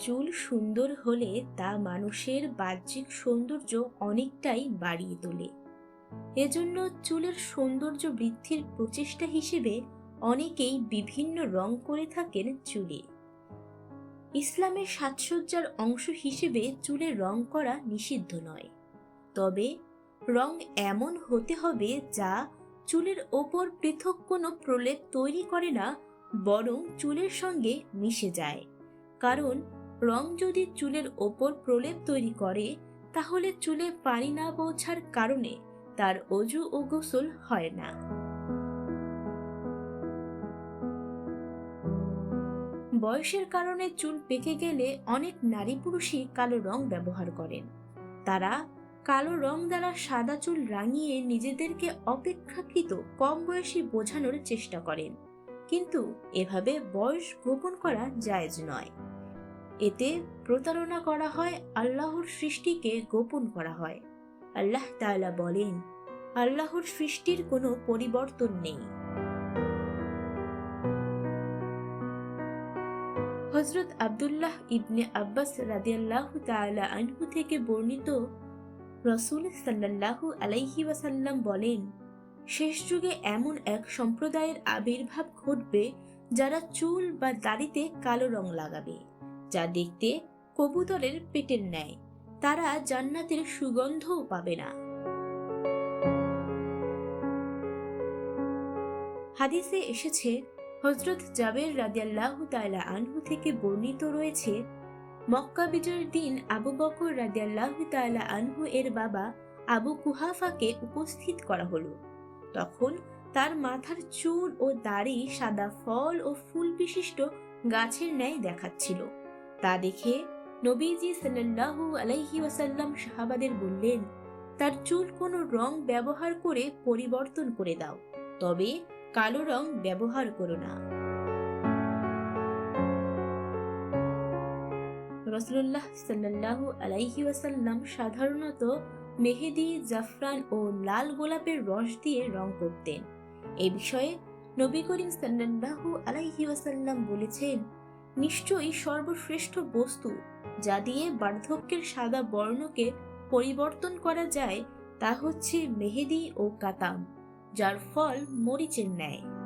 চুল সুন্দর হলে তা মানুষের বাহ্যিক সৌন্দর্য অনেকটাই বাড়িয়ে তোলে। এজন্য চুলের সৌন্দর্য বৃদ্ধির প্রচেষ্টা হিসেবে অনেকেই বিভিন্ন রং করে থাকেন চুলে। ইসলামের সাজসজ্জার অংশ হিসেবে চুলে রং করা নিষিদ্ধ নয়। তবে রং এমন হতে হবে যা চুলের ওপর পৃথক কোনো প্রলেপ তৈরি করে না, বরং চুলের সঙ্গে মিশে যায়। কারণ রং যদি চুলের ওপর প্রলেপ তৈরি করে, তাহলে চুলে পানি না পৌঁছার কারণে তার অজু ও গোসল হয় না। বয়সের কারণে চুল পেকে গেলে অনেক নারী পুরুষই কালো রং ব্যবহার করেন। তারা কালো রং দ্বারা সাদা চুল রাঙিয়ে নিজেদেরকে অপেক্ষাকৃত কম বয়সী বোঝানোর চেষ্টা করেন। কিন্তু এভাবে বয়স গোপন করা জায়েজ নয়। এতে প্রতারণা করা হয়, আল্লাহর সৃষ্টিকে গোপন করা হয়। আল্লাহ তাআলা বলেন, আল্লাহর সৃষ্টির কোনো পরিবর্তন নেই। হজরত আব্দুল্লাহ ইবনে আব্বাস রাদিয়াল্লাহু তাআলা আনহু থেকে বর্ণিত রসুল সাল্লাল্লাহু আলাইহি ওয়াসাল্লাম বলেন, শেষ যুগে এমন এক সম্প্রদায়ের আবির্ভাব ঘটবে যারা চুল বা দাড়িতে কালো রং লাগাবে। যা দেখতে কবুতরের পেটের ন্যায়। তারা জান্নাতের সুগন্ধও পাবে না। হাদিসে এসেছে হজরত জাবের রাদিয়াল্লাহু তাআলা আনহু থেকে বর্ণিত রয়েছে, মক্কা বিজয়ের দিন আবু বকর রাদিয়াল্লাহু তাআলা আনহু এর বাবা আবু কুহাফাকে উপস্থিত করা হলো। তখন তার মাথার চুল ও দাড়ি সাদা ফল ও ফুল বিশিষ্ট গাছের ন্যায় দেখাচ্ছিল। তা দেখে নবীজি সাল্লাল্লাহু আলাইহি ওয়াসাল্লাম সাহাবাদের বললেন, তার চুল কোনো রং ব্যবহার করে পরিবর্তন করে দাও, তবে কালো রং ব্যবহার করো না। রসুল্লাহ সাল্লাল্লাহু আলাইহি ওয়াসাল্লাম সাধারণত মেহেদি, জাফরান ও লাল গোলাপের রস দিয়ে রং করতেন। এ বিষয়ে নবী করিম সাল্লাল্লাহু আলাইহি ওয়াসাল্লাম বলেছেন নিশ্চয়ই সর্বশ্রেষ্ঠ বস্তু যা দিয়ে বার্ধক্যের সাদা বর্ণকে পরিবর্তন করা যায়, তা হচ্ছে মেহেদি ও কাতাম, যার ফল মরিচের ন্যায়।